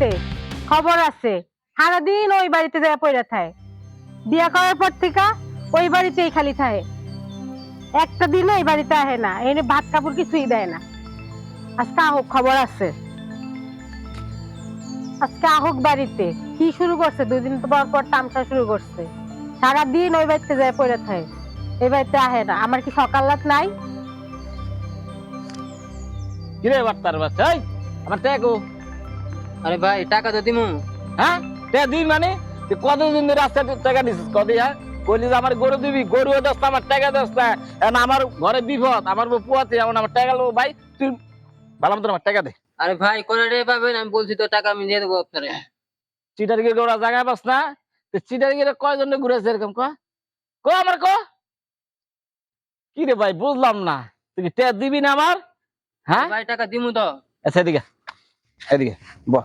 বাড়িতে খবর আছে। সারাদিন ওই বাড়িতে যায় পড়ে থাকে বিয়া করার পর থেকে ওই বাড়িতেই খালি থাকে একটা দিনও এই বাড়িতে আহে না এনে ভাত কাপড় কিছুই দেয় না। আজকে আহক, খবর আছে। আজকে আহক বাড়িতে, কি শুরু করছে? দুই দিন পর পর তামসা শুরু করছে। সারাদিন ওই বাড়িতে যায় পড়ে থাকে এই বাড়িতে আহে না। আমার কি সকাল রাত নাই? কিরে বার্তার বাচ্চা? আমার ট্যাগো আরে ভাই টাকা তো দিমু। হ্যাঁ? ট্যাগ দিন মানে? কতদিন ধরে রাস্তা টাকা দিছিস? কদি হ্যাঁ? কইলি যে আমার গরু দিবি গরু দশটা আমার টাকা দশটা এখন আমার ঘরে বিপদ আমার বউ পুয়াতে এমন আমার টাকা লো ভাই তুই ভালো মতো আমার টাকা দে। আরে ভাই কোন রে পাবেন? আমি বলছি তো টাকা আমি দিয়ে দেবো আপনারে। চিটার গিয়ে ওরা জায়গায় পাস না? চিটার গিয়ে কয়জন ঘুরেছে এরকম ক? ক আমার ক? কি রে ভাই বুঝলাম না। তুই কি দিবি না আমার? হ্যাঁ? ভাই টাকা দিমু তো। আচ্ছা এদিকে। এদিকে ব।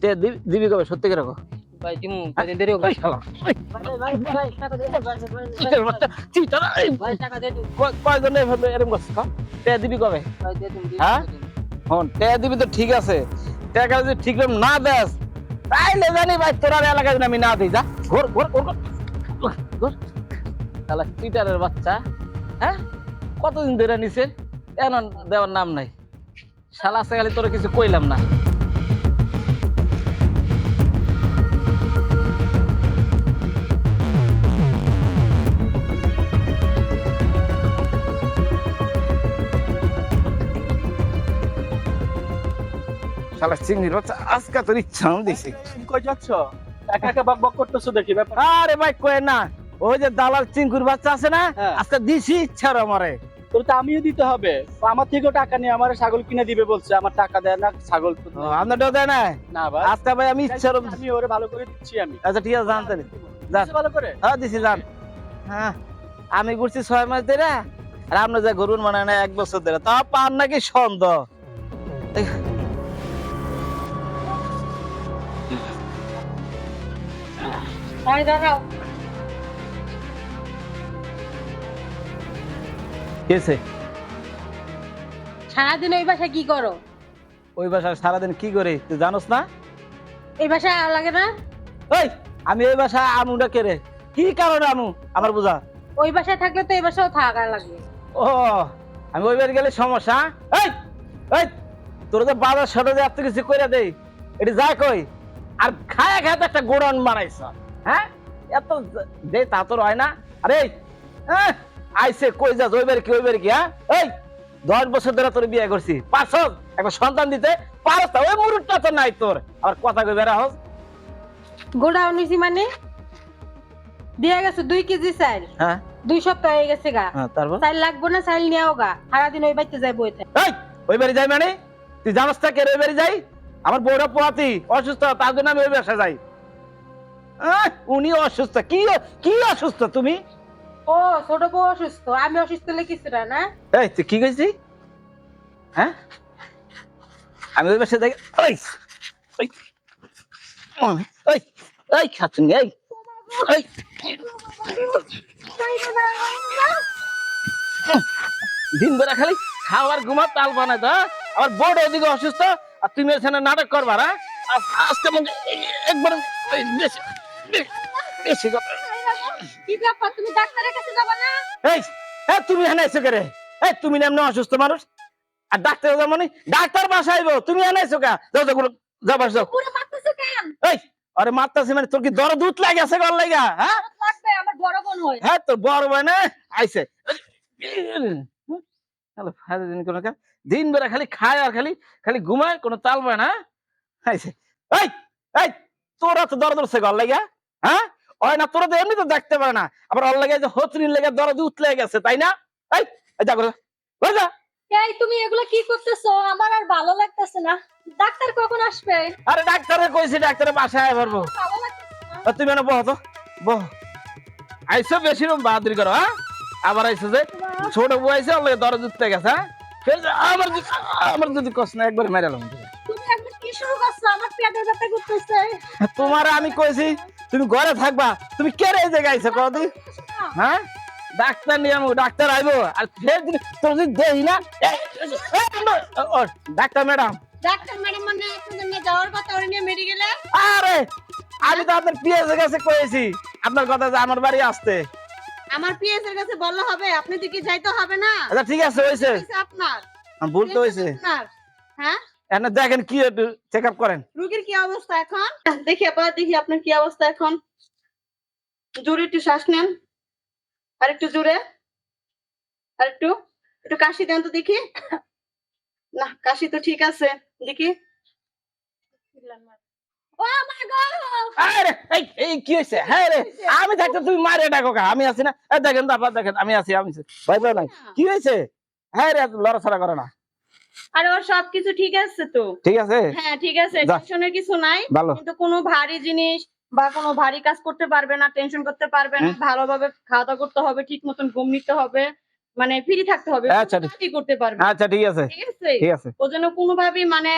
ট্যাগ দিবি কবে? সত্যি করে ভাই দিমু কদিন দেরি ভাই টাকা কয়- এরকম? দিবি কবে? হ্যাঁ? হন ট্যাগ দিবি তো ঠিক আছে। টাকা যদি ঠিক রকম না দেস তাইলে জানি ভাই তোরা এলাকায় আমি না দিই যা। ঘোর ঘোর ঘোর ঘোর। ঘোর। শালা চিটারের বাচ্চা হ্যাঁ? কতদিন ধরে নিছে? এখন দেওয়ার নাম নাই। শালা আছে খালি তোর কিছু কইলাম না। শালা চিংড়ির বাচ্চা আজকে তোর ইচ্ছা আমি দিছি। তুমি কই যাচ্ছ? একা একা বক বক করতেছো দেখি ব্যাপার। আরে ভাই কয়ে না। ওই যে দালাল চিঙ্কুর বাচ্চা আছে না হ্যাঁ। আজকে দিছি ইচ্ছার আমারে। তোর তো আমিও দিতে হবে। আমার থেকেও টাকা নিয়ে আমার ছাগল কিনে দিবে বলছে আমার টাকা দেয় না ছাগল আপনারটাও দেয় না না ভাই। আজকে ভাই আমি ইচ্ছার আমি ওরে ভালো করে দিচ্ছি আমি। আচ্ছা ঠিক আছে যান। ভালো করে? হ্যাঁ দিছি যান। হ্যাঁ আমি ঘুরছি ছয় মাস ধরে আর আপনি যা গরুন মানে না এক বছর ধরে। তা পান নাকি সন্দেহ? তাই দাঁড়াও। কেছে? সারাদিন ওই বাসায় কি করো? ওই বাসায় সারাদিন কি করে তুই জানোস না? এই বাসায় আর লাগে না? ওই আমি ওই বাসায় আমুটা কেড়ে কি কারণে আমু আমার বুঝা। ওই বাসায় থাকলে তো এই বাসাও থাকা লাগবে ও আমি ওই বাড়ি গেলে সমস্যা এই এই তোর তো বাজার সাথে এত কিছু করে দেই এটি যা কই আর খায়া খায় একটা গোড়ান বানাইছ হ্যাঁ? এত দে তা তোর হয় না। আরে এই, আইসে কই যা ওই কি ওই কি হ্যাঁ? এই দশ বছর ধরে তোর বিয়ে করছি। পাঁচ একটা সন্তান দিতে পারস না ওই মুরুটটা তো নাই তোর। আর কথা কই বেড়া হোস। গোড়াও নিছি মানে? দিয়ে গেছে দুই কেজি চাল। হ্যাঁ। দুই সপ্তাহ হয়ে গেছে গা। হ্যাঁ তারপর? চাল লাগবো না চাল নিয়েও গা। সারাদিন ওই বাড়িতে যাই বইতে এই ওই বাড়ি যাই মানে? তুই জানাস না কে ওই বাড়ি যাই? আমার বউটা পোয়াতি অসুস্থ তার জন্য আমি ওই বাসা যাই। উনি অসুস্থ। কি কি অসুস্থ তুমি? ও ছোট বউ অসুস্থ আমি অসুস্থ হলে কিছু না না? এই তুই কি কইছি হ্যাঁ? আমি ওই বাসা যাই ওই ওই ওই, ওই এই দিন বেলা খালি খাওয়ার ঘুমা তাল বানাই তো হ্যাঁ? আমার বড় ওদিকে অসুস্থ আর তুমি এখানে নাটক করবা না আজকে একবার বেশি বেশি কথা। কি ব্যাপার? তুমি ডাক্তারের কাছে যাবা না? এই এই তুমি এখানে এসে করে? এই তুমি না এমনি অসুস্থ মানুষ? আর ডাক্তার যাও মানে? ডাক্তার বাসা তুমি এখানে এসো কা যাও যাও যাও বাস যাও। পুরো মারতেছো কেন? এই আরে মারতাছি মানে তোর কি দর দুধ লাগে আছে গল লাগা? হ্যাঁ? লাগবে আমার বড় বোন হয়। হ্যাঁ তোর বড় ভাই আইছে। হ্যালো ফায়দা দিন কোনো দিন বেলা খালি খায় আর খালি খালি ঘুমায় কোনো তাল পায় না আইছে। এই এই তোরা তো দর দরছে গল লাগা হ্যাঁ? ওই না তোরা তো এমনি তো দেখতে পারে না। আবার ওর লাগে যে লেগে দরদ উতলে গেছে তাই না? এই এই যা করে ওই যা। এই তুমি এগুলো কি করতেছো? আমার আর ভালো লাগতেছে না। ডাক্তার কখন আসবে? আরে ডাক্তারে কইছে ডাক্তারে বাসায় আয় পারব। ভালো লাগতেছে না। আর তুমি না বহ তো। বহ। আইসো বেশি রকম বাহাদুরি করো হ্যাঁ? আবার আইসো যে ছোট বউ আইসে ওর লাগে দরদ উঠতে গেছে হ্যাঁ? আমার যদি আমার যদি কষ্ট না একবার মেরে এলাম তুমি একবার কি শুরু করছ? আমার পেটের ব্যথা করতেছে। তোমার আমি কইছি তুমি ঘরে থাকবা? তুমি কে রে জায়গায় আইছো কদি হ্যাঁ? ডাক্তার নিয়ে আমু ডাক্তার আইবো। আর ফের তোর যদি দেই না ডাক্তার ম্যাডাম। ডাক্তার ম্যাডাম মানে নিয়ে যাওয়ার কথা ওরা নিয়ে মেডিকেলে আরে আমি তো আপনার পিএসের কাছে কয়েছি। আপনার কথা যে আমার বাড়ি আসতে। আমার পিএস এর কাছে বললে হবে আপনি তো কি যাইতে হবে না। আচ্ছা ঠিক আছে হয়েছে। আপনার। ভুল তো আপনার। হ্যাঁ? দেখেন কি একটু চেক আপ করেন। রোগীর কি অবস্থা এখন? দেখি আবার দেখি আপনার কি অবস্থা এখন। জোরে একটু শ্বাস নেন। আর একটু জোরে। আর একটু একটু কাশি দেন তো দেখি। না কাশি তো ঠিক আছে দেখি। হ্যাঁ আমি থাকতে তুমি মারে ডাকো আমি আছি না? দেখেন দেখেন আমি আছি আমি। ভয় পাই নাই কি হয়েছে হ্যাঁ রে লড়াছড়া করে না। আরে ওর সবকিছু ঠিক আছে তো? ঠিক আছে। হ্যাঁ ঠিক আছে। টেনশনের কিছু নাই। কিন্তু কোনো ভারী জিনিস বা কোনো ভারী কাজ করতে পারবে না টেনশন করতে পারবে না। ভালোভাবে খাওয়া দাওয়া করতে হবে ঠিক মতন ঘুম নিতে হবে মানে ফ্রি থাকতে হবে। আচ্ছা, করতে পারবে আচ্ছা ঠিক আছে। ঠিক আছে? ঠিক আছে। ও যেন কোনোভাবেই মানে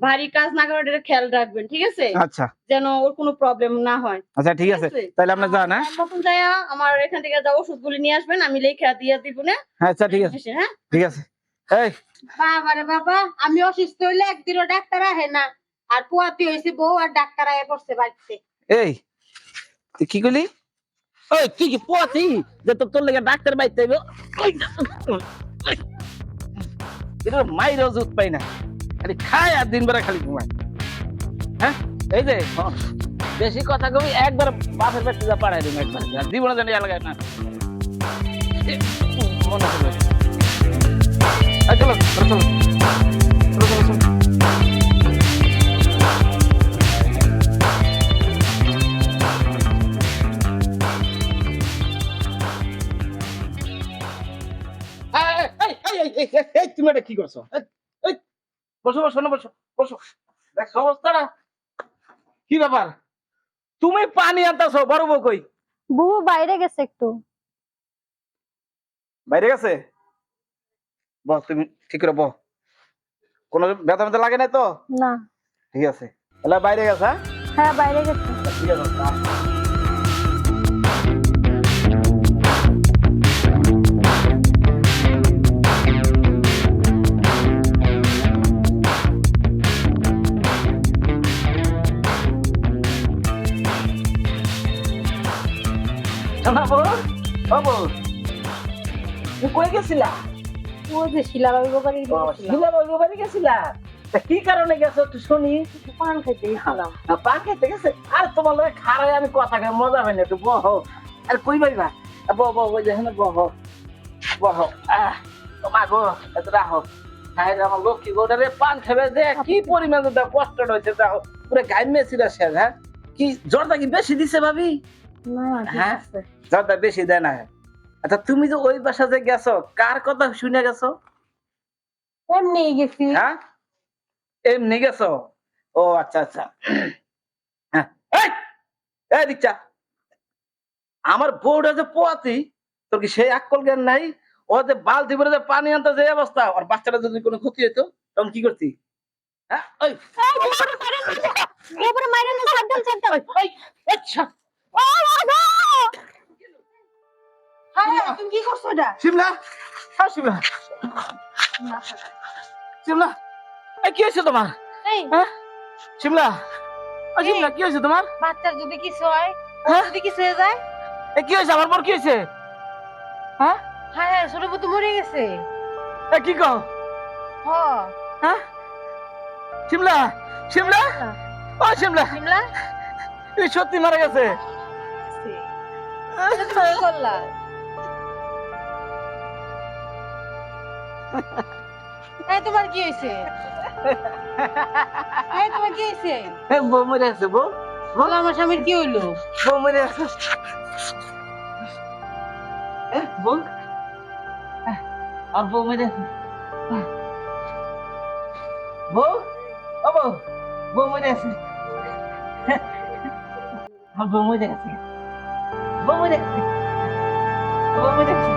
ভারী কাজ না করে এটা খেয়াল রাখবেন ঠিক আছে? আচ্ছা। যেন ওর কোনো প্রবলেম না হয়। আচ্ছা ঠিক আছে। তাহলে আপনি যান হ্যাঁ? আমার মতন যাইয়া আমার এখান থেকে যা ওষুধগুলি নিয়ে আসবেন আমি লেখা দিয়ে দিব না? আচ্ছা ঠিক আছে। হ্যাঁ? ঠিক আছে। এই। বাবা রে বাবা আমি অসুস্থ হইলে একদিনও ডাক্তার আহে না। আর পোয়াতি হয়েছে বউ আর ডাক্তার আয়ে পড়ছে বাড়িতে। এই তুই কি করলি? ওই তুই কি পোয়াতি? যে তোর তোর লেগে ডাক্তার বাইতে হইব। এটা মাইরও জুত পাই না। খালি খায় আর দিন বেলা খালি ঘুমায়। হ্যাঁ? এই যে বেশি কথা কবি একবার বাপের পেটে যা পাড়াই দিন একবার। জীবনে জানি এলাকায় না। মনে করবে চলো চলো তুমি এটা কি করছ? বসো বসো না বসো বসো। দেখো অবস্থাটা কি ব্যাপার? তুমি পানি আনতেছো বড় বউ কই? বুবু বাইরে গেছে একটু। বাইরে গেছে? বস তুমি ঠিক করে বহ। কোনো ব্যথা ব্যথা লাগে নাই তো? না। ঠিক আছে। তাহলে বাইরে গেছে হ্যাঁ? হ্যাঁ বাইরে গেছে। ঠিক আছে ও যে শিলা বাবু বাড়ি শিলা বাবু বাড়ি গেছিলা? তা কি কারণে গেছো একটু শুনি। পান খাইতে গেছিলাম। না, পা খেতে গেছে? আর তোমার লগে খারাই আমি কথা কই মজা হয় না একটু বহ। আর কই পাইবা বহ বহ ওই দেখেন বহ বহ। আহ তোমার গো এত রাহো। রে আমার লক্ষ্মী গোটারে পান খাবে যে কি পরিমাণ কষ্ট হয়েছে দেখো পুরো গাইন মেছিল শেষ হ্যাঁ? কি জ্বরটা কি বেশি দিছে ভাবি? না হ্যাঁ? জ্বরটা বেশি দেয় না। আচ্ছা তুমি যে ওই বাসাতে গেছো কার কথা শুনে গেছো এমনি গেছি হ্যাঁ এমনি গেছো ও আচ্ছা আচ্ছা হ্যাঁ, এই এই দিচ্ছা আমার বউটা যে পোয়াতি তোর কি সেই আকল জ্ঞান নাই ও যে বালতি ভরে যে পানি আনতে যে অবস্থা আর বাচ্চাটা যদি কোনো ক্ষতি হতো তখন কি করতি হ্যাঁ ওই মাইরে না সাবধান সাবধান ওই, ওই, আচ্ছা ও হ্যাঁ তুমি কি করছ এটা? শিমলা? হ্যাঁ শিমলা। শিমলা এই কি হয়েছে তোমার? এই। হ্যাঁ? শিমলা ও শিমলা কি হয়েছে তোমার? বাচ্চার যদি কিছু হয়? যদি কিছু হয়ে যায়? এ কি হয়েছে? আমার পর কি হয়েছে? হ্যাঁ? হ্যাঁ হ্যাঁ ছোট তো মরে গেছে। এ কি কও? হ্যাঁ? শিমলা শিমলা? ও শিমলা। শিমলা? তুই সত্যি মারা গেছে। করলা? এই তোমার কি হয়েছে এই তোমার কি হয়েছে এ, বউ মরে আছে বউ বলো আমার স্বামীর কি হইল বউ মরে আছে এ, বউ এ, আর বউ মরে আছে বউ ও বউ বউ মরে আছে আর বউ মরে আছে বউ মরে আছে বউ মরে আছে